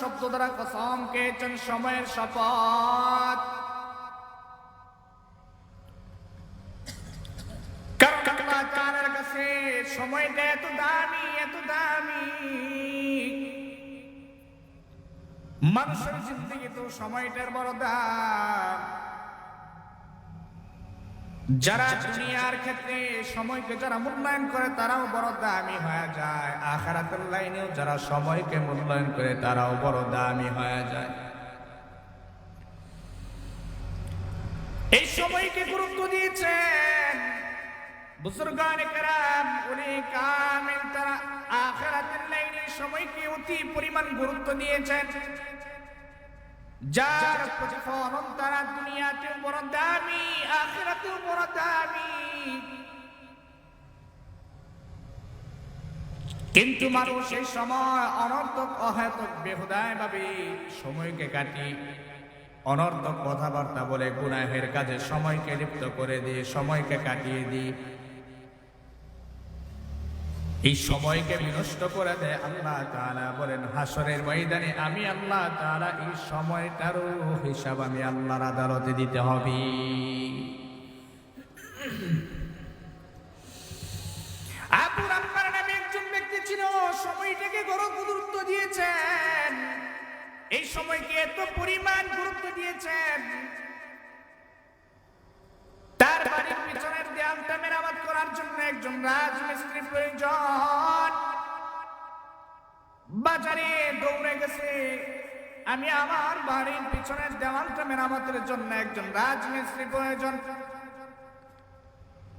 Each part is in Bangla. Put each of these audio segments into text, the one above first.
শব্দ দ্বারা কসম খেয়েছেন সময়ের শপথ। সময়টা এত দামি এত দামি। মানুষের জিন্দগি তো সময়টার বড় দাম। যারা দুনিয়ার ক্ষেত্রে সময়কে যারা মূল্যায়ন করে, তারাও বড় দামি হয়ে যায়। আখারাতের লাইনেও যারা সময়কে মূল্যায়ন করে, তারাও বড় দামি হয়ে যায়। এই সময়কে গুরুত্ব দিয়েছেন বুজুর্গান কেরাম। উনি কামেল, তারা আখিরাতের লাইনে সময়কে অতি পরিমাণ গুরুত্ব দিয়েছেন। যার প্রতিফলন তারা দুনিয়াতে বড় দামি কিন্তু মানুষ এই সময় অনর্থক, অহেতুক বেহুদায় ভাবে সময়কে কাটি অনর্থক কথাবার্তা বলে গুনাহের কাজে সময়কে লিপ্ত করে দিয়ে, সময়কে কাটিয়ে দিই এই সময়কে বিনষ্ট করে দেয় আল্লাহ তাআলা। বলেন হাসরের ময়দানে আমি আল্লাহ তাআলা এই সময়টারও হিসাব আমি আল্লাহর আদালতে দিতে হবে। সময়টাকে বড় গুরুত্ব দিয়েছেন। এই সময়কে এত পরিমাণ গুরুত্ব দিয়েছেন? তার বাড়ির পিছনের দেয়ালটা মেরামত করার জন্য একজন রাজমিস্ত্রি প্রয়োজন। বাজারে দৌড়ে গেছে। আমি আমার বাড়ির পিছনের দেওয়ালটা মেরামতের জন্য একজন রাজমিস্ত্রি প্রয়োজন।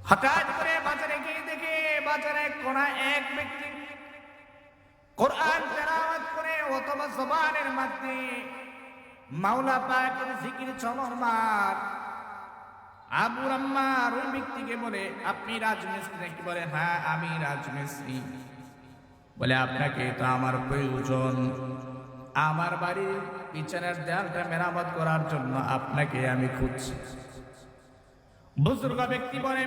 হঠাৎ করে বাজারে গিয়ে দেখে বাজারে কোনা এক ব্যক্তি কোরআন তেলাওয়াত করে অথবা জবানের মধ্যে মাওলা পাকের জিকির চলমান আবু আম্মার ওই ব্যক্তিকে বলে, আপনি রাজমিস্ত্রি? নাকি বলে হ্যাঁ আমি রাজমিস্ত্রি। বলে, আপনাকে তো আমার প্রয়োজন। আমার বাড়ির পিছনের দেয়ালটা মেরামত করার জন্য আপনাকে আমি খুঁজছি। বুজুর্গ ব্যক্তি বলে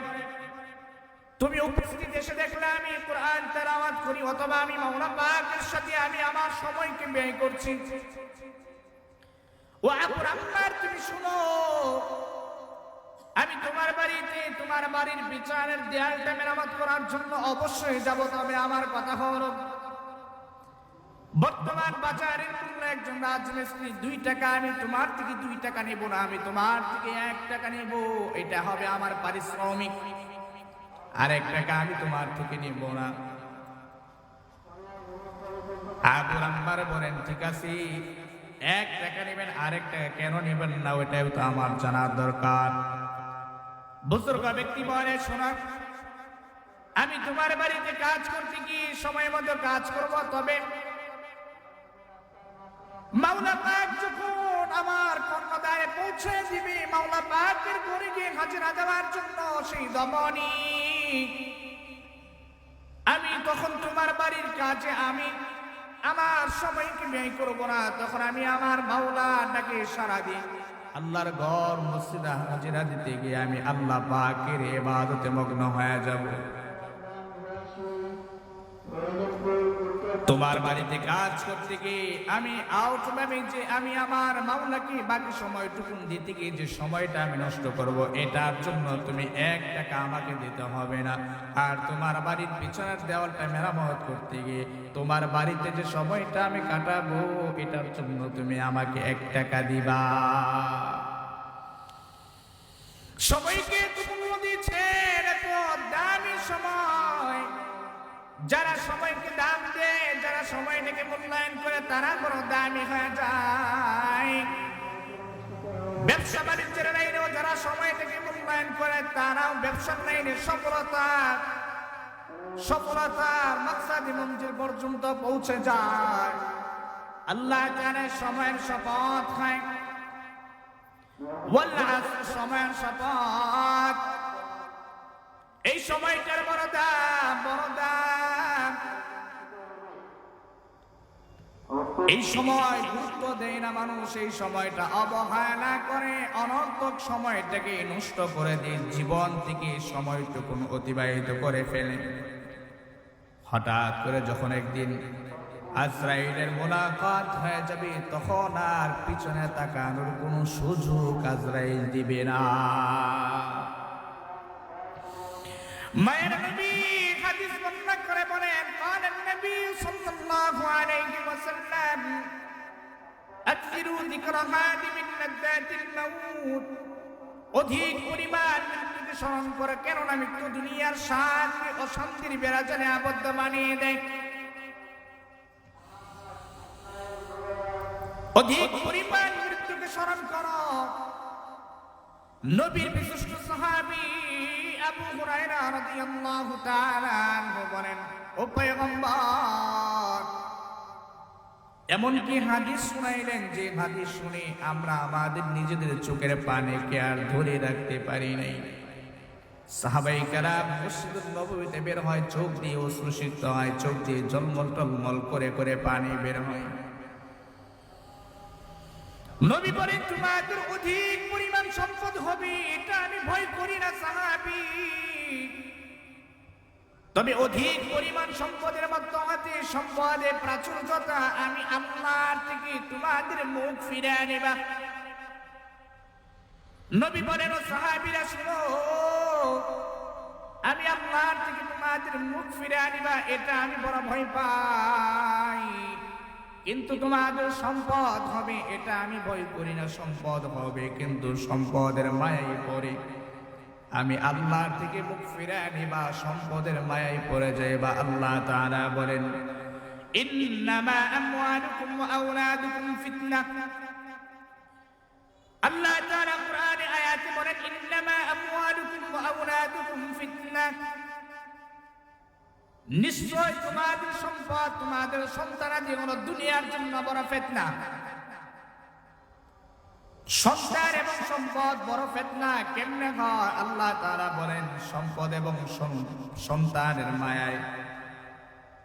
তুমি উপস্থিত এসে দেখলে আমি কোরআন তেলাওয়াত করি, অথবা আমি মাওলা পাকের সাথে আমি আমার সময়কে ব্যয় করছি। ও আম্মার তুমি শুনো, আমি তোমার বাড়িতে, তোমার বাড়ির বিচারের দেয়ালটা মেরামত করার জন্য অবশ্যই যাব, তবে আমার কথা হলো, বর্তমান বাজারের মূল্য একজন রাজমিস্ত্রি দুই টাকা, আমি তোমার থেকে দুই টাকা নেব না, আমি তোমার থেকে এক টাকা নেব, এটা হবে আমার পারিশ্রমিক। আর এক টাকা আমি তোমার থেকে নেব না। আবু আম্বার বলেন, ঠিক আছে, এক টাকা নেবেন কেন নেবেন না, ওইটাও তো আমার জানার দরকার। বুজুর্গ ব্যক্তি বলে, শোনা, আমি তোমার বাড়িতে কাজ করতে কি সময় মতো কাজ করব, তবে মাওলা পাক যখন আমার কর্মদারে পৌঁছে দিবে, মাওলা পাকের ঘরে গিয়ে হাজিরা দেওয়ার জন্য সেই দমনি আমি তখন তোমার বাড়ির কাজে আমি আমার সবাইকে ব্যয় করব না তখন আমি আমার মাওলাটাকে সারা দিই। আল্লাহর ঘর মসজিদে হাজিরা দিতে গিয়ে আমি আল্লাহ পাকের এবাদতে মগ্ন হয়ে যাব। তোমার বাড়িতে কাজ করতে গিয়ে আমি আউট ভাবে যে আমি আমার মাওলাকে বাকি সময়টুকুন দিতে গিয়ে যে সময়টা আমি নষ্ট করব, এটার জন্য তুমি এক টাকা আমাকে দিতে হবে না। আর তোমার বাড়ির পিছনের দেওয়ালটা মেরামত করতে গিয়ে তোমার বাড়িতে যে সময়টা আমি কাটাবো, এটার জন্য তুমি আমাকে এক টাকা দিবা। সময়কে তুমি দিয়েছেন এত দামি সময়। যারা সময়কে দাম দেয়, যারা সময়টাকে মূল্যায়ন করে, তারা বড় দামি হয়ে যায়। ব্যবসা বাণিজ্যের লাইনেও যারা সময়টাকে মূল্যায়ন করে, তারাও ব্যবসার লাইনে সফলতা। সফলতার মাকসাদি মঞ্জিল পর্যন্ত পৌঁছে যায়। আল্লাহ জানে সময়ের শপথ খায় সময়ের শপথ। এই সময়টার বড় দাম, বড় এই সময় গুরুত্ব দেয় না মানুষ এই সময়টা অবহেলা করে অনর্থক সময়টাকে নষ্ট করে দিয়ে জীবন থেকে সময়টুকুন অতিবাহিত করে ফেলে। হঠাৎ করে যখন একদিন আজরাইলের মোলাকাত হয়ে যাবে তখন আর পিছনে তাকানোর কোনো সুযোগ আজরাইল দিবে না। মায়ের নবী হাদিস বর্ণনা করে বলেন قال النبي صلى الله عليه وسلم أكثروا ذكر هادم لذات الموت অধিক পরিমাণ মৃত্যুকে স্মরণ করে কেননা মৃত্যু দুনিয়ার শান্তি ও শান্তির বেড়াজানে আবদ্ধ বানিয়ে দেয় অধিক পরিমাণ মৃত্যুকে স্মরণ করো নবীর বিশিষ্ট সাহাবী আবু হুরায়রা রাদিয়াল্লাহু তাআলা বলেন, ও পয়গম্বর, এমনকি হাদিস শুনাইলেন যে হাদিস শুনে আমরা আমাদের নিজেদের চোখের পানে কে আর ধরে রাখতে পারি নাই। সাহাবাই কারাম মসজিদুল নববীতে বের হয়, চোখ দিয়ে অশ্রুসিক্ত হয়, চোখ দিয়ে জলমল টলমল করে করে পানি বের হয়। নবী বলেন, তোমাদের অধিক পরিমাণ সম্পদ হবে, এটা আমি ভয় করি না, সাহাবি। তবে অধিক পরিমাণ সম্পদের মধ্যে সম্পদে প্রাচুর্যতা, আমি আল্লাহর থেকে তোমাদের মুখ ফিরে আনিবা নবী বলেন সাহাবিরা, শুনো, আমি আল্লাহর থেকে তোমাদের মুখ ফিরে আনিবা, এটা আমি বড় ভয় পাই। কিন্তু তোমাদের সম্পদ হবে, এটা আমি ভয় করি না, সম্পদ হবে, কিন্তু সম্পদের মায়াই পড়ে। আমি আল্লাহর থেকে মুখ ফিরে নিবা সম্পদের মায়াই পড়ে যায় বা আল্লাহ তারা বলেন আল্লাহ তাআলা কোরআনে আয়াতে বলেন, ইন্নামা আমওয়ালুকুম ওয়া আওলাদুকুম ফিতনাহ নিশ্চয় তোমাদের সম্পদ, তোমাদের সন্তানাদি হলো দুনিয়ার জন্য বড় ফেতনা। সন্তান এবং সম্পদ বড় ফেতনা, কেমনে হয়? আল্লাহ তারা বলেন, সম্পদ এবং সন- সন্তানের মায়ায়।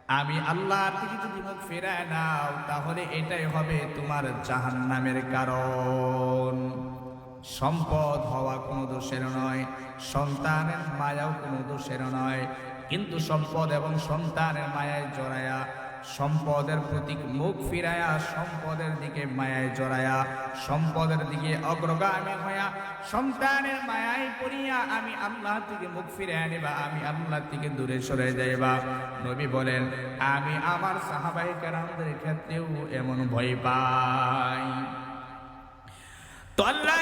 আমি আল্লাহ থেকে যদি মুখ ফেরায় নাও, তাহলে এটাই হবে তোমার জাহান্নামের কারণ। সম্পদ হওয়া কোনো দোষের নয়, সন্তানের মায়াও কোনো দোষের নয়। কিন্তু সম্পদ এবং সন্তানের মায়ায় জড়ায়া, সম্পদের প্রতি মুখ ফিরায়া, সম্পদের দিকে মায়ায় জড়ায়া, সম্পদের দিকে অগ্রগামী হইয়া, সন্তানের মায়ায় পড়িয়া আমি আল্লাহ থেকে মুখ ফিরে আনিবা, আমি আল্লাহ থেকে দূরে সরে যাইবা। নবী বলেন, আমি আমার সাহাবাই কেরামদের ক্ষেত্রেও এমন ভয় পাই। তো আল্লাহ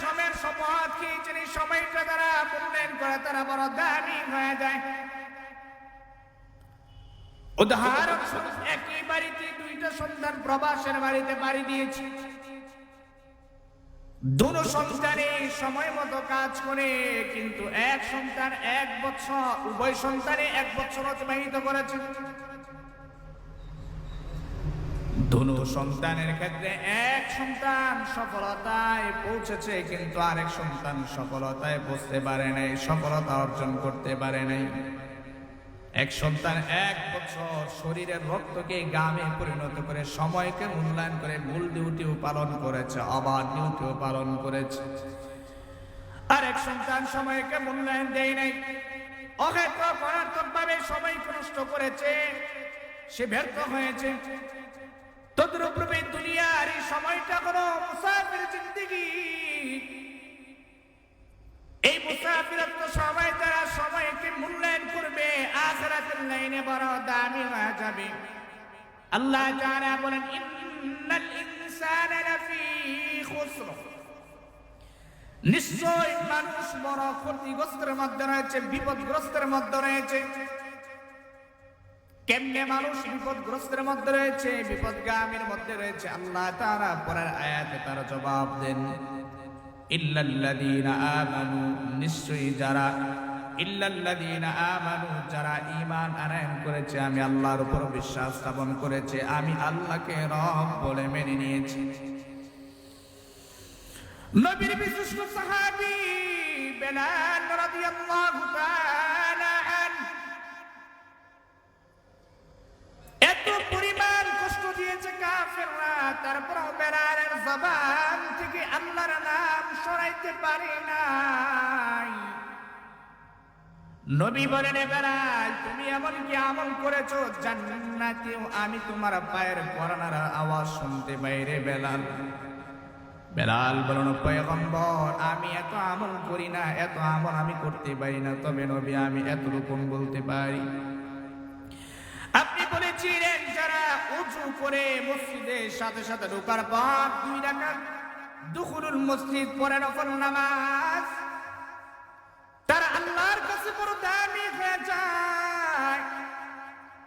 যারা সময়ের শপথ খেয়েছেন, এই সময়টা তারা মূল্যায়ন করে তারা বড় দামি হয়ে যায়। উদাহরণ একই বাড়িতে দুইটা সন্তান প্রবাসের বাড়িতে বাড়ি দিয়েছে। দুটো সন্তানে সময় মতো কাজ করে, কিন্তু এক সন্তান এক বছর, উভয় সন্তানে এক বছর অতিবাহিত করেছে। ধনু সন্তানের ক্ষেত্রে এক সন্তান সফলতায় পৌঁছেছে, কিন্তু আরেক সন্তান সফলতায় পৌঁছতে পারে নাই, সফলতা অর্জন করতে পারে নাই। এক সন্তান এক বছর শরীরের রক্তকে গামে পরিণত করে, সময়কে মূল্যায়ন করে, মূল ডিউটিও পালন করেছে আবার ডিউটিও পালন করেছে। আর এক সন্তান সময়কে মূল্যায়ন দেয় নাই। অহেত মারাত্মক ভাবে সময়কে নষ্ট করেছে, সে ব্যর্থ হয়েছে। তদ্রূপে দুনিয়ার এই সময়টা কোনো মুসাফির জিন্দিগি। এই মুসাফিরত্ব সময় তারা সময়কে মূল্যায়ন করবে, আখরাতের লাইনে বড় দামি হয়ে যাবে। আল্লাহ তাআলা বলেন, ইন্নাল ইনসানা লাফি খুসর। নিশ্চয় মানুষ বড় ক্ষতিগ্রস্তের মধ্যে রয়েছে, বিপদগ্রস্তের মধ্যে রয়েছে। কেমনে মানুষ বিপদগ্রস্তের মধ্যে রয়েছে, বিপদগামীর মধ্যে রয়েছে, আল্লাহ তারা পরের আয়াতে তার জবাব দেন। ইল্লাল্লাযীনা আমানু, নিশ্চয়ই যারা, ইল্লাল্লাযীনা আমানু, যারা ঈমান করেছে, আমি আল্লাহর উপর বিশ্বাস স্থাপন করেছে, আমি আল্লাহকে রব বলে মেনে নিয়েছি। নবীর বিশিষ্ট সাহাবী বেলাল রাদিয়াল্লাহু তাআলা কষ্ট দিয়েছে কাফেররা। তারপর বেলালের জবান থেকে নাম সরাইতে নবী তুমি এমন কি আমল করেছ? আমি তোমার পায়ের পরানার আওয়াজ শুনতে বাইরে বেলাল। বেলাল বলুন পয়গম্বর, আমি এত আমল করি না, এত আমল আমি করতে পারি না। তবে নবী, আমি এত রকম বলতে পারি। বলেছিলেন যারা উঁচু করে মসজিদের সাথে সাথে ঢোকার পর দুই রাকাত দুখুরুল মসজিদ পরে নফল নামাজ। তারা আল্লাহর কাছে বড় দামি হয়ে যায়।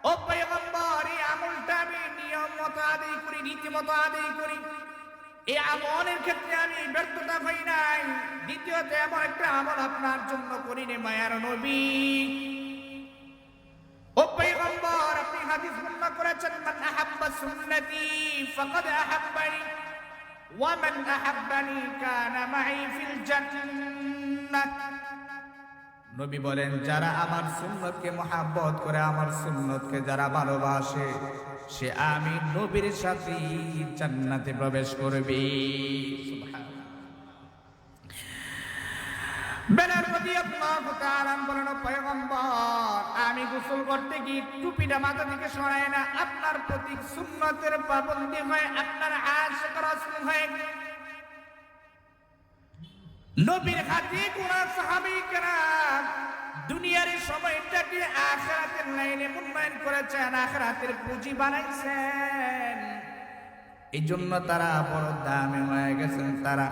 ও পয়গম্বর, এই আমলটা আমি নিয়ম মতো আদায় করি রীতি মতো আদায় করি। এই আমলের ক্ষেত্রে আমি ব্যর্থতা হই নাই। দ্বিতীয়ত, এমন একটা আমল আপনার জন্য করিনি মায়ার নবী। নবী বলেন, যারা আমার সুন্নতকে মহাব্বত করে, আমার সুন্নতকে যারা ভালোবাসে, সে আমি নবীর সাথে জান্নাতে প্রবেশ করবে। বেলার আমি গোসল করতে গিয়ে টুপিটা মাথা থেকে সরাই না। আপনার প্রতি সুন্নতের পাবন্দি হয়, আপনার নবীর হাতে দুনিয়ার সময়টাকে আখেরাতের লাইনে উন্নয়ন করেছেন, আখেরাতের পুঁজি বানাইছেন। এই জন্য তারা বড় দামে হয়ে গেছেন, তারা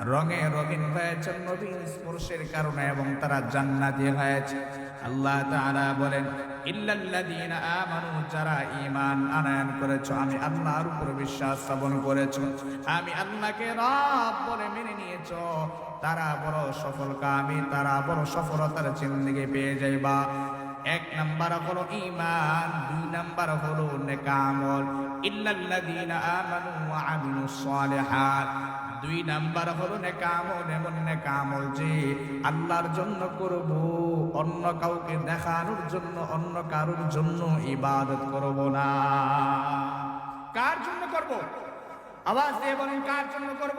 রঙে রঙিন হয়েছেন নবীন স্পর্শের কারণে এবং তারা জান্নাতি হয়েছে। আল্লাহ তাআলা বলেন, ইল্লাল্লাযীনা আমানু, যারা ঈমান আনয়ন করেছ, আমি আল্লাহর উপর বিশ্বাস স্থাপন করেছ। আমি আল্লাহকে রব বলে মেনে নিয়েছো। তারা বড় সফল কামি, তারা বড় সফলতার জিন্দেগি পেয়ে যাইবা। এক নাম্বার হলো ঈমান, দুই নাম্বার হলো নেকামল। ইল্লাল্লাযীনা আমানু ওয়া আমিলুস সালিহাত। দুই নাম্বার হলো নেকামল, এমন নেকামল যে আল্লাহর জন্য করব, অন্য কাউকে দেখানোর জন্য, অন্য কারোর জন্য ইবাদত করব না। কার জন্য করব? আওয়াজ দিয়ে বলেন, কার জন্য করব?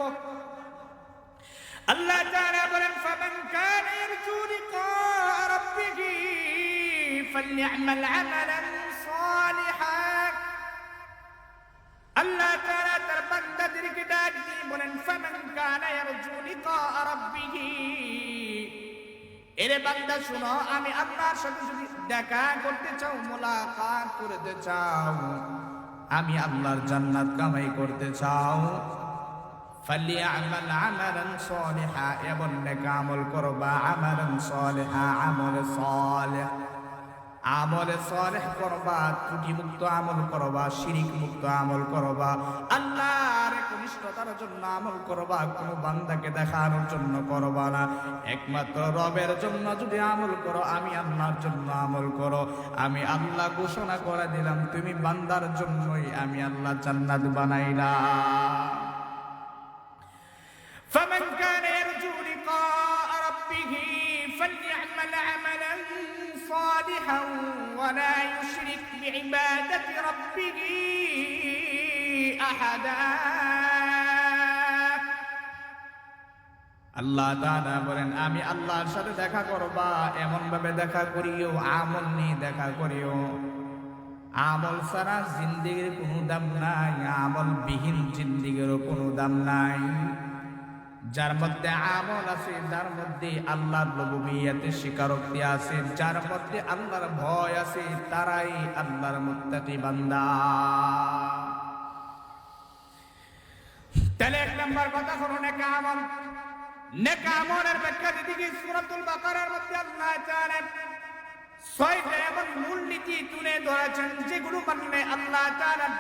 আল্লাহ তাআলা বলেন, ফামান কানা ইয়ারজু লিকা রাব্বিহি ফালইআমাল আমালান আল্লাহ তাআলা তার বান্দাদেরকে ডাক দিয়ে বলেন, ফামান কানা ইয়ারজু লিকা রাব্বিহি? এরে বান্দা, শুনো, আমি আপনার সাথে যদি দেখা করতে চাও, মোলাকাত করতে চাও, আমি আল্লাহর জান্নাত কামাই করতে চাও। ফালিয়ামাল আমালান সালিহা এবং নেক আমল করবা, আমালান সালিহা, আমল সালিহ। আমল সালেহ করবা ত্রুটি মুক্ত আমল করবা শিরিক মুক্ত আমল করবা। আল্লাহর কনিষ্ঠতার জন্য আমল করবা, কোনো বান্দাকে দেখানোর জন্য করবা না। একমাত্র রবের জন্য যদি আমল করো, আমি আল্লাহর জন্য আমল করো। আমি আল্লাহ ঘোষণা করে দিলাম, তুমি বান্দার জন্যই আমি আল্লাহ জান্নাত বানাইলাম। صالحا ولا يشرك بعبادة ربه أحدا আল্লাহ তাআলা বলেন আমি আল্লাহর সাথে দেখা করবা এমন ভাবে দেখা করিও আমল নিয়ে দেখা করিও আমল ছাড়া জিন্দিগির কোনো দাম নাই আমল বিহীন জিন্দিগিরও কোনো দাম নাই যার মধ্যে আমল আছে যার মধ্যে আল্লাহর রবুবিয়াতে স্বীকারোক্তি আছে, যার মধ্যে আল্লাহর ভয় আছে, তারাই আল্লাহর মুত্তাকি বান্দা। তাহলে এক নম্বর কথা নেকা আমল। নেকা আমলের ব্যাখ্যা দিতে গিয়ে সূরাতুল বাকারার মধ্যে আল্লাহ তাআলা ছয়টা এমন মূলনীতি তুলে ধরেছেন, যেগুলো মানলে আল্লাহ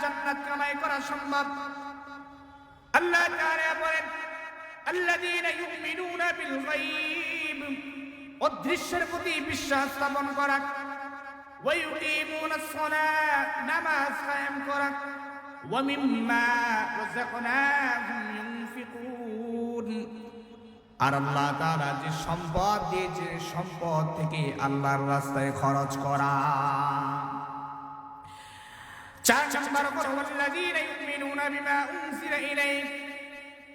জান্নাত কামাই করা সম্ভব। আল্লাহ তাআলা বলেন الذين يؤمنون بالغيب অদৃশ্যের প্রতি বিশ্বাস স্থাপন করা ويقيمون الصلاة নামাজ কায়েম করা ومما رزقناهم ينفقون আর আল্লাহ তাআলা যে সম্পদ দিয়েছে সম্পদ থেকে আল্লাহর রাস্তায় খরচ করা চার নম্বর হলো الذين يؤمنون بما أنزل إليك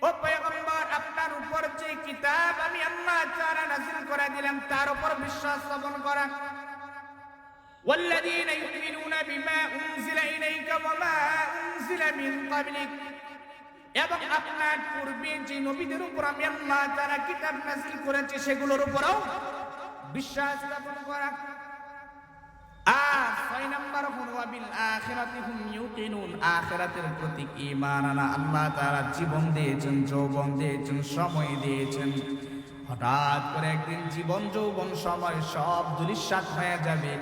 ও পয়গম্বর আপনার উপর যে কিতাব আমি আল্লাহ তাআলা নাযিল করে দিলাম তার উপর বিশ্বাস স্থাপন করা والذين يؤمنون بما أنزل إليك وما أنزل من قبلك এবং আপনার পূর্বে যে নবীদের উপর আমি আল্লাহ তারা কিতাব নাযিল করেছে সেগুলোর উপরও বিশ্বাস স্থাপন করা আর ছয় নম্বর হল ওয়াবিল আখিরাতি হুম ইউকিনুন। আখিরাতের প্রতি ঈমান আনা। আল্লাহ তাআলা জীবন দিয়েছেন, যৌবন দিয়েছেন, সময় দিয়েছেন। হঠাৎ করে একদিন জীবন, যৌবন, সময় সব দুলিশ্বাত হয়ে যাবে।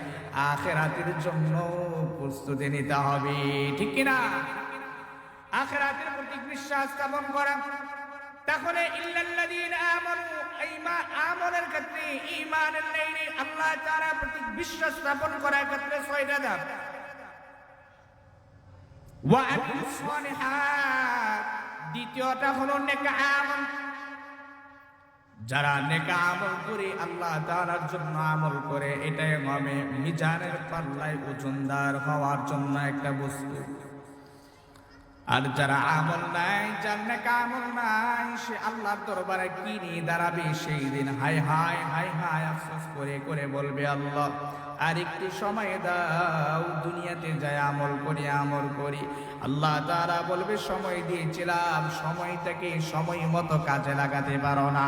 আখেরাতের জন্য প্রস্তুতি নিতে হবে, ঠিক কিনা? আখেরাতের প্রতি বিশ্বাস স্থাপন করা। তাহলে আমলের ক্ষেত্রে ঈমানের লাইনে আল্লাহ তাআলা প্রতি বিশ্বাস স্থাপন করার ক্ষেত্রে ছয়টা সালিহাত, দ্বিতীয়টা হলো নেক আমল। যারা নেকা আমল করে আল্লাহ তাআলার জন্য আমল করে, এটাই হবে মিজানের পাল্লায় ওজনদার হওয়ার জন্য একটা বস্তু। আর যারা আমল নাই যার নেকা আমল নাই সে আল্লাহর দরবারে কি নিয়ে দাঁড়াবে সেই দিন হাই হাই হাই হাই আফসোস করে করে বলবে আল্লাহ আর একটু সময় দাও দুনিয়াতে যায় আমল করি আমল করি আল্লাহ তারা বলবে সময় দিয়েছিলাম সময়টাকে সময় মতো কাজে লাগাতে পারো না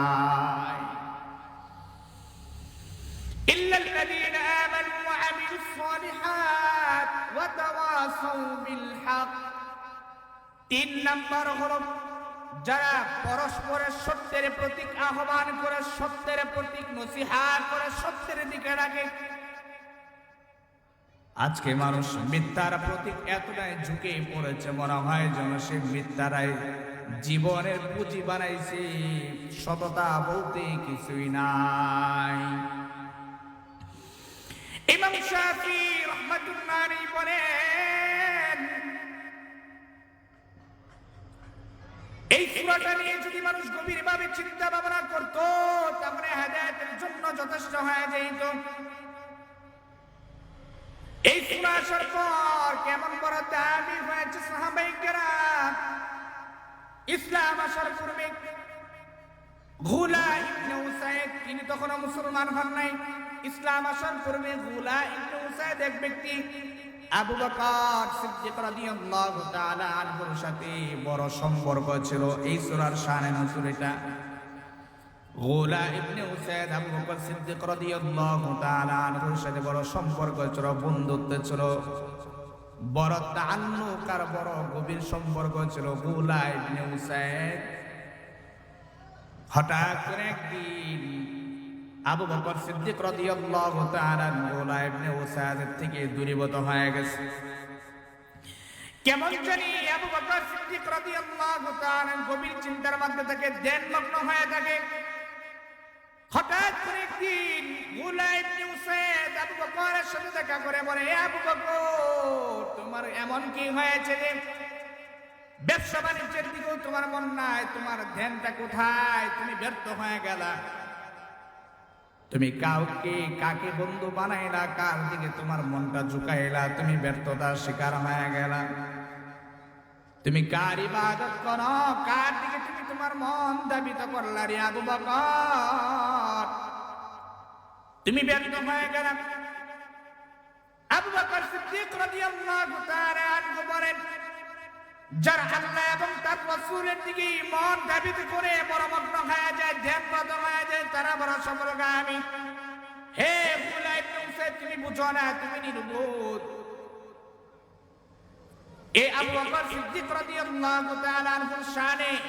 إلا الذين آمنوا وعملوا الصالحات وتواصوا بالحق তিন নম্বর হল যারা পরস্পরের সত্যের প্রতীক, আহ্বান করে সত্যের প্রতীক নসিহাত করে সত্যের দিকে রাখে আজকে মানুষ মিথ্যার প্রতীক এতটাই ঝুঁকে পড়েছে মনে হয় যেন সে মিথ্যারাই জীবনের পুঁজি বানাইছে। সততা বলতে কিছুই নাই। ইমাম শাফি রহমাতুল্লাহ বলেন এই সূরাটা নিয়ে যদি মানুষ গভীরভাবে চিন্তা ভাবনা করত, তাহলে হেদায়েতের জন্য যথেষ্ট হয়ে যেত। এই সূরা আসার পর কেমন বড় দাবি হয়েছে সাহাবাই কেরাম ইসলাম আসার পূর্বে ঘুলা ইবনে উসাইদ, তিনি তখনও মুসলমান হন নাই। ইসলাম আসার পূর্বে ঘুলা ইবনে উসাইদ এক ব্যক্তি আবু বকর সিদ্দিক রাদিয়াল্লাহু তাআলা আনহুর সাথে বড় সম্পর্ক ছিল। এই সূরার শানে নজুল এটা গোলা ইবনে উসাইদ, আবু বকর সিদ্দিক রাদিয়াল্লাহু তাআলা আনহুর সাথে বড় সম্পর্ক ছিল, বন্ধুত্ব ছিল। বড় তাআল্লুক আর বড় গভীর সম্পর্ক ছিল। গোলা ইবনে উসাইদ হঠাৎ করে একদিন আবু বকর সিদ্দিক রাদিয়াল্লাহু তাআলা গোলা ইবনে উসাইদের থেকে দূরীভূত হয়ে গেছে। কেমন জানি আবু বকর সিদ্দিক রাদিয়াল্লাহু তাআলা গভীর চিন্তার মধ্যে থেকে ধ্যানমগ্ন হয়ে থাকে। হঠাৎ করে একদিন গোলা ইবনে উসাইদ আবু বকরের সাথে দেখা করে বলে, "এ আবু বকর, তোমার এমন কি হয়েছে যে ব্যবসা বাণিজ্যের দিকেও তোমার মন নাই, তোমার ধ্যানটা কোথায়? তুমি ব্যর্থ হয়ে গেলা। তুমি কাউকে, কাকে বন্ধু বানাইলা কার দিকে তোমার মনটা ঝুঁকাইলা, তুমি ব্যর্থতার শিকার হয়ে গেলা। তুমি কার ইবাদত করো, কার দিকে তুমি তোমার মন দাবিত করলা রে আবু বকর? তুমি ব্যর্থ হয়ে গেলা। আবু বকর সিদ্দিক রাদিয়াল্লাহু তাআলা আনহু বলেন যারা আল্লাহ এবং তার রসুলের দিকে মন দাবিত করে পরমগ্ন মগ্ন হয়ে যায় ধ্যানগত হয়ে যায়, তারা বড় সফলগামী। হে ইবনে তুমি বুঝো না, তুমি নির্বোধ। আবু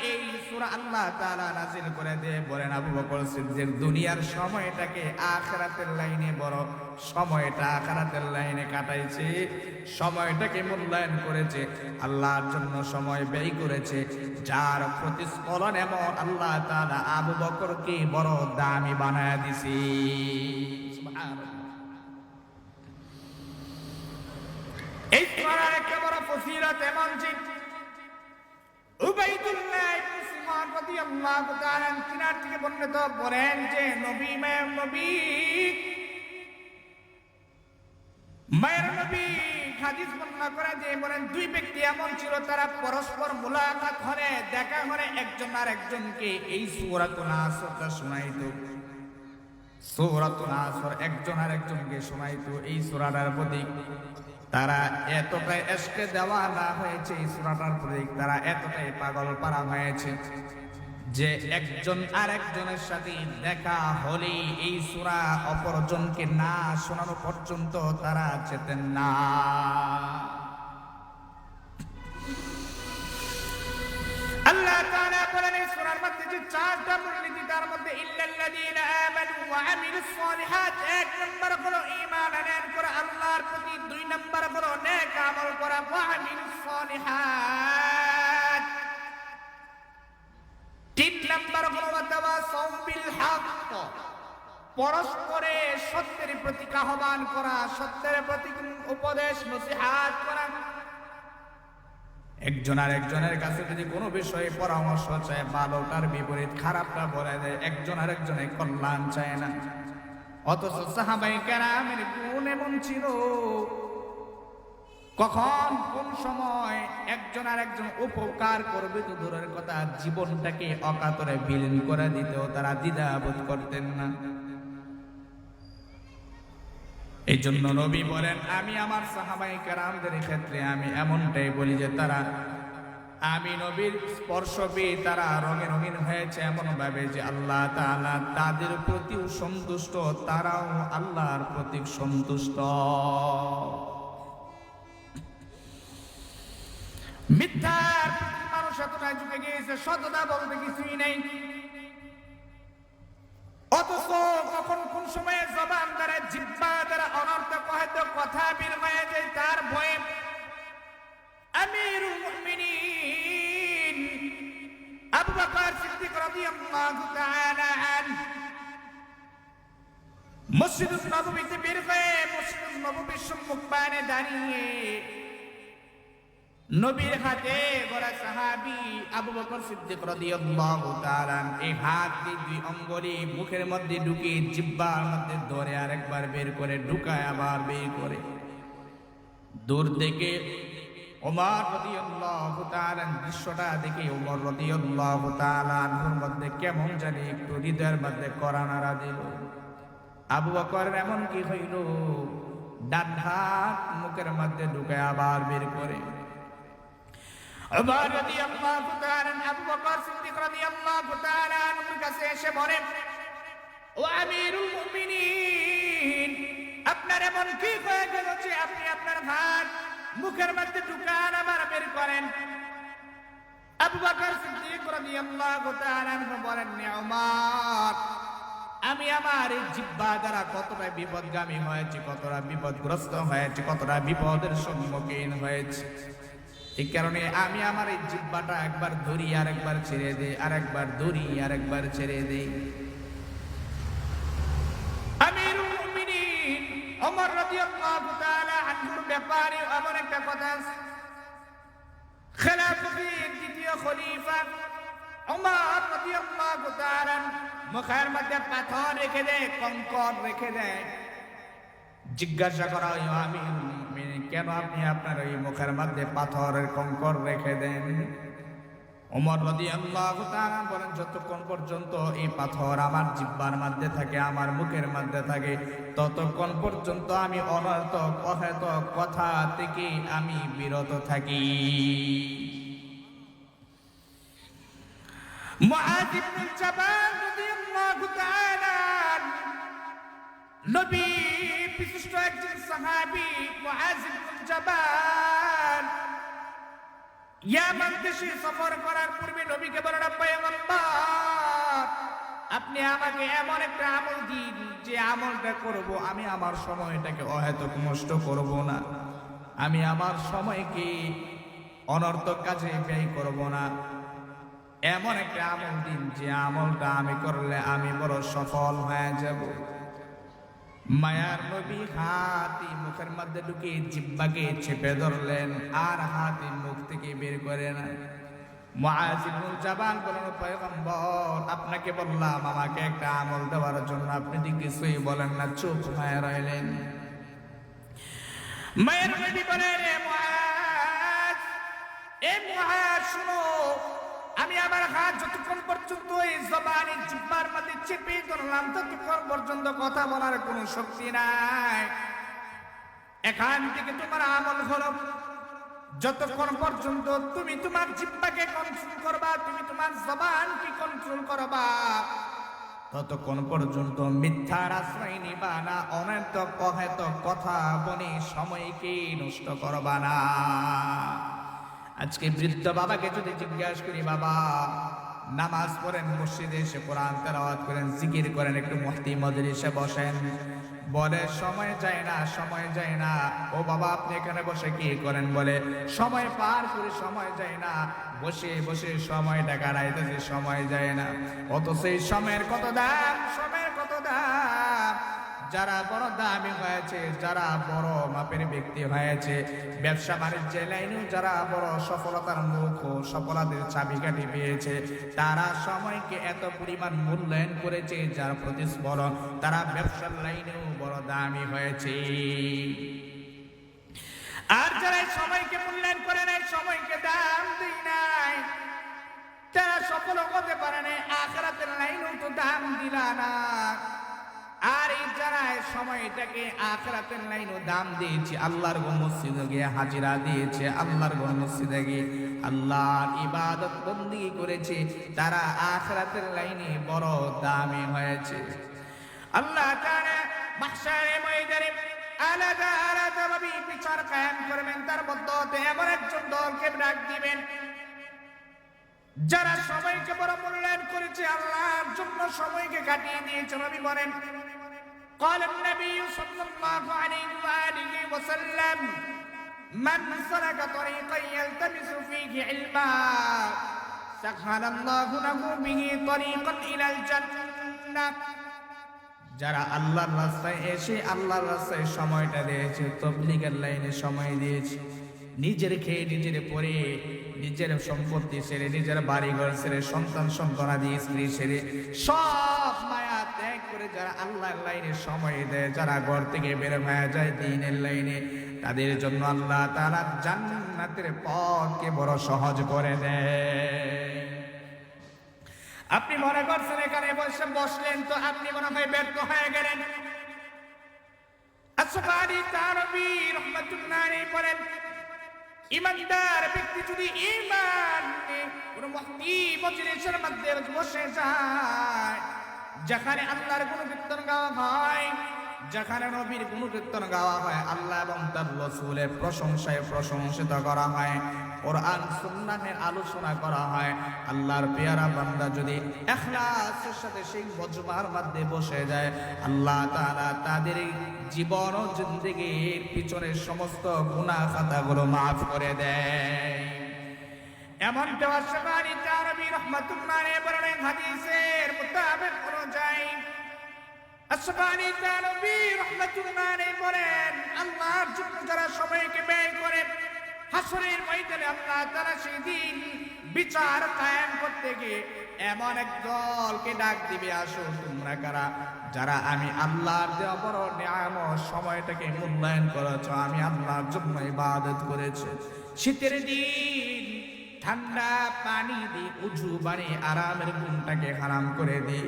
এই করে বলেন, আবু দুনিয়ার সময়টাকে লাইনে বড় সময়টা লাইনে কাটাইছে, সময়টাকে মূল্যায়ন করেছে, আল্লাহর জন্য সময় ব্যয় করেছে, যার প্রতিস্ফলন এমন আল্লাহ তাআলা আবু বকরকে বড় দামি বানায় দিছে। এই বড় বর্ণিত যে, নবী মায়ের নবী মায়ের নবী বর্ণনা যে, বলেন, দুই ব্যক্তি এমন ছিল, তারা পরস্পর মুলাকাত হলে, দেখা হলে একজন আর একজনকে এই সূরাতুল শোনাইতো। সূরাতুল একজন আর একজনকে শোনাইতো এই সূরাটার প্রতি তারা এতটাই এসকে দেওয়া না হয়েছে এই সূরাটার প্রতি তারা এতটাই পাগল পারা হয়েছে যে একজন আর একজনের সাথে দেখা হলে এই সূরা অপরজনকে না শোনানো পর্যন্ত তারা যেতেন না। আল্লাহ তাআলা বলেন, এই মধ্যে যে চারটা মূলনীতি, তার মধ্যে ইল্লাল্লাযীনা আমানু ওয়া আমিলুস সালিহাত, এক নম্বর হলো ঈমান আনায়ন করা আল্লাহর আমিলুস সালিহাত। তিন নম্বর হলো বিল হক। পরস্পরে সত্যের প্রতি আহ্বান করা, সত্যের প্রতি উপদেশ, নসিহাত করা। একজন আর একজনের কাছে যদি কোনো বিষয়ে পরামর্শ চায় ভালোটার বিপরীত খারাপটা বলে দেয়, একজন আর একজনের কল্যাণ চায় না। অথচ সাহাবাই কেরামের গুণ এমন ছিল কখন কোন সময় একজন আর একজন উপকার করবে তো দূরের কথা, জীবনটাকে অকাতরে বিলীন করে দিতেও তারা দ্বিধাবোধ করতেন না। এই জন্য নবী বলেন, আমি আমার সাহাবাই কেরামদের ক্ষেত্রে আমি এমনটাই বলি যে তারা, আমি নবীর স্পর্শ পেয়ে তারা রঙে রঙিন হয়েছে এমন ভাবে যে আল্লাহ তাআলা তাদের প্রতিও সন্তুষ্ট, তারাও আল্লাহর প্রতি সন্তুষ্ট। মিথ্যার মানুষ এতটা ঝুঁকে গিয়েছে, সততা বলতে কিছুই নেই। অথচ কখন কোন সময়ে জবান দ্বারা জিব্বা দ্বারা অনর্থক হয়তো কথা বের হয়ে যায় তার ভয়ে। আমিরুল মুমিনিন আবু বকর সিদ্দিক রাদিয়াল্লাহু তাআলা আনহু। মসজিদুল নববীতে বের হয়ে মসজিদুল নববীর সম্মুখ দাঁড়িয়ে নবীর হাতে বড় সাহাবি আবু বকর সিদ্দিক রাদিয়াল্লাহু তাআলা এই হাত দুই অঙ্গলি মুখের মধ্যে ঢুকিয়ে জিহ্বার মধ্যে ধরে আরেকবার বের করে ঢুকায় আবার বের করে। দূর থেকে ওমর রাদিয়াল্লাহু তাআলা দৃশ্যটা দেখে ওমর রাদিয়াল্লাহু তাআলা আনহুর মধ্যে কেমন জানি একটু হৃদয়ের মধ্যে করানারা দিল। আবু বকর এমন কি হইল? ডান হাত মুখের মধ্যে ঢুকায় আবার বের করে। এসে বলেন, ও আপনার এমন কি হয়ে গেল আপনি আপনার হাত মুখের মধ্যে ঢুকান আবার বের করেন? আবু বকর সিদ্দিক রাদিয়াল্লাহু তাআলা আনহু বলেন উমর, আমি আমার এই জিব্বা দ্বারা কতটা বিপদগামী হয়েছে, কতটা বিপদগ্রস্ত হয়েছে, কতটা বিপদের সম্মুখীন হয়েছে। এই কারণে আমি আমার এই জিব্বাটা একবার ধরি আর একবার ছেড়ে দেই। আর একবার ধরি আর একবার ছেড়ে একটা কথা খলিফা পাথর রেখে দেয়, কঙ্কর রেখে দেয়। জিজ্ঞাসা করা হয় আমি কেন আপনি আপনার ওই মুখের মধ্যে পাথরের কঙ্কর রেখে দেন? ওমর রদি আল্লাহ বলেন, যতক্ষণ পর্যন্ত এই পাথর আমার জিব্বার মধ্যে থাকে, আমার মুখের মধ্যে থাকে, ততক্ষণ পর্যন্ত আমি অনর্থক, অহেতক কথা থেকে আমি বিরত থাকি। মুআয ইবনে জাবাল রাদিয়াল্লাহু তাআলা নবী, বিশিষ্ট একজন সাহাবী ইয়ামান দেশে সফর করার পূর্বে নবীকে বলেন পয়গম্বর আপনি আমাকে এমন একটা আমল দিন, যে আমলটা করব, আমি আমার সময়টাকে অহেতুক নষ্ট করব না। আমি আমার সময়কে অনর্থক কাজে ব্যয় করব না। এমন একটা আমল দিন, যে আমলটা আমি করলে আমি বড় সফল হয়ে যাব। মায়ার নবী হাতি মুখের মধ্যে ঢুকে জিব্বাকে চেপে ধরলেন, আর হাতি মুখ থেকে বের করে না মুআজিবুল জাবান বলেন পয়গম্বর, আপনাকে বললাম, আমাকে একটা আমল দেওয়ার জন্য আপনি তো কিছুই বলেন না, চুপ হয়ে রইলেন। মায়ের নবী বলেন, এ মুআজ এ মুআজ, শুনো আমি আমার হাত যতক্ষণ পর্যন্ত এই জবানি জিব্বার মধ্যে চেপে ধরলাম, ততক্ষণ পর্যন্ত কথা বলার কোনো শক্তি নাই। এখান থেকে তোমার আমল হলো, যতক্ষণ পর্যন্ত তুমি তোমার জিব্বাকে কন্ট্রোল করবা, তুমি তোমার জবানকে কন্ট্রোল করবা, ততক্ষণ পর্যন্ত মিথ্যার আশ্রয় নিবা না অনেক কহেত কথা বলে সময়কে নষ্ট করবা না। আজকে বৃদ্ধ বাবাকে যদি জিজ্ঞাসা করি, বাবা, নামাজ পড়েন, মসজিদে এসে কোরআন তেলাওয়াত করেন, জিকির করেন, একটু মহতি মজলিসে বসেন। বলে, সময় যায় না, সময় যায় না। ও বাবা, আপনি এখানে বসে কি করেন? বলে, সময় পার করে সময় যায় না, বসে বসে সময়টা কাটাইতেছে, সময় যায় না। অত সেই সময়ের কত দাম, সময়ের কত দাম? যারা বড় দামি হয়েছে, যারা বড় মাপের ব্যক্তি হয়েছে, ব্যবসা বাণিজ্যের লাইনেও যারা বড় সফলতার মুখ ও সফলতার চাবিকাঠি পেয়েছে, তারা সময়কে এত পরিমাণ মূল্যায়ন করেছে যার প্রতিস্মরণ তারা ব্যবসার লাইনেও বড় দামি হয়েছে। আর যারা সময়কে মূল্যায়ন করে নাই, সময়কে দাম দেয় নাই, তারা সফল হতে পারে নাই, আখরাতের লাইনেও তো দাম দিলা না। আর এই এই সময়টাকে আখরাতের লাইনও দাম দিয়েছে, আল্লাহর গো মসজিদে গিয়ে হাজিরা দিয়েছে, আল্লাহর গো মসজিদে গিয়ে আল্লাহর ইবাদত বন্দি করেছে, তারা আখরাতের লাইনে বড় দামি হয়েছে। আল্লাহ তাআলা মাহশারে ময়দানে আলাদা আলাদা ভাবে বিচার কায়েম করবেন, তার মধ্যে এমন একজন দলকে ডাক দিবেন, যারা সময়কে বড় মূল্যায়ন করেছে, আল্লাহর জন্য সময়কে কাটিয়ে দিয়েছে। নবী বলেন قال النبي صلى الله عليه وآله وسلم من سلك طريقا يلتمس فيه علما سهل الله له به طريقا إلى الجنة যারা আল্লাহর রাস্তায় এসে আল্লাহর রাস্তায় সময়টা দিয়েছে তবলিগের লাইনে সময় দিয়েছে নিজের খেয়ে নিজের পরে নিজের সম্পত্তি ছেড়ে নিজের বাড়ি ঘর ছেড়ে সন্তান সন্তানাদি স্ত্রী ছেড়ে সব মায়া ত্যাগ করে যারা আল্লাহর লাইনে সময় দেয়, যারা ঘর থেকে বের হয়ে যায় দিনের লাইনে, তাদের জন্য আল্লাহ তারা জান্নাতের পথকে বড় সহজ করে দেয়। আপনি মনে করছেন এখানে বসে বসলেন তো আপনি মনে হয় ব্যর্থ হয়ে গেলেন? আলাইহি বলেন, ইমানদার ব্যক্তি যদি ইমান কোন মুক্তি মজলিসের মধ্যে বসে যায় যেখানে আল্লাহর কোন কীর্তন গাওয়া হয়, যেখানে নবীর কোন কীর্তন গাওয়া হয়, আল্লাহ এবং তার রসুলের প্রশংসায় প্রশংসিত করা হয়, কোরআন সুন্নাহের আলোচনা করা হয়। আল্লাহর পেয়ারা বান্দা যদি এখলাসের সাথে সেই মজমার মধ্যে বসে যায়, আল্লাহ তাআলা তাদের জীবন ও জিন্দেগির পিছনের সমস্ত গুনাহ খাতাগুলো মাফ করে দেয়। এমন দেওয়াশবাড়ি তারবি রহমাতুল্লাহ বলেন হাদিসের মোতাবেক অনুযায়ী আসবানি তানবী রহমাতুল্লাহ বলেন, আল্লাহর জন্য যারা সময়কে ব্যয় করে হাসরের ময়দানে আল্লাহ তারা সেই দিন বিচার কায়েম করতে গিয়ে এমন এক দলকে ডাক দিবে, আসো তোমরা কারা, যারা আমি আল্লাহর দেওয়া বড় নিয়ামত সময়টাকে মূল্যায়ন করেছ, আমি আল্লাহর জন্য ইবাদত করেছি। শীতের দিন ঠান্ডা পানি দি উঁচু বানিয়ে আরামের ঘুমটাকে হারাম করে দি।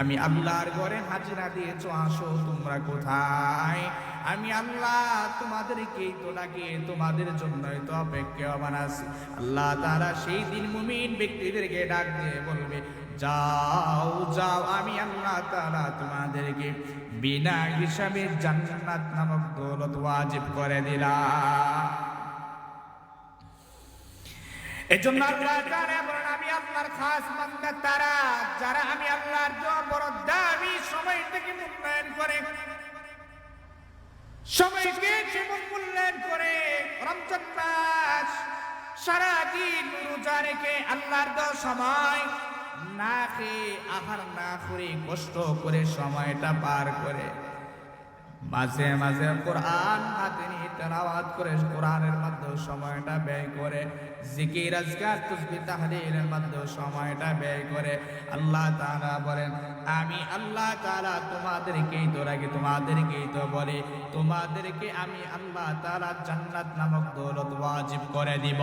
আমি আল্লাহর ঘরে হাজিরা দিয়েছ, আসো তোমরা কোথায়? আমি আল্লাহ তোমাদেরকেই তো ডাকে, তোমাদের জন্যই তো অপেক্ষা বানাচ্ছি আল্লাহ তারা সেই দিন মুমিন ব্যক্তিদেরকে ডাক দিয়ে বলবে, যাও যাও, আমি আল্লাহ তারা তোমাদেরকে বিনা হিসাবে জান্নাত নামক দৌলত ওয়াজিব করে দিলাম। এজন্য আল্লাহ তাআলা বলেন, আমি আল্লাহর খাস বান্দা, তারা, যারা আমি আল্লাহর দেওয়া বড় দামি সময়টাকে মূল্যায়ন করে, সময়কে যেমন মূল্যায়ন করে, রমজান মাস সারাদিন রোজা রেখে আল্লাহর দেওয়া সময় না খেয়ে আহার না করে, কষ্ট করে সময়টা পার করে। মাঝে মাঝে কোরআন হাতে নিয়ে তেলাওয়াত করে কোরআনের মধ্যে সময়টা ব্যয় করে, জিকির, আজকার, তুসবি, তাহলিলের মধ্যে সময়টা ব্যয় করে। আল্লাহ তাআলা বলেন, আমি আল্লাহ তাআলা তোমাদেরকেই তো রাখি, তোমাদেরকেই তো বলি, তোমাদেরকে আমি আল্লাহ তাআলা জান্নাত নামক দৌলত ওয়াজিব করে দিব।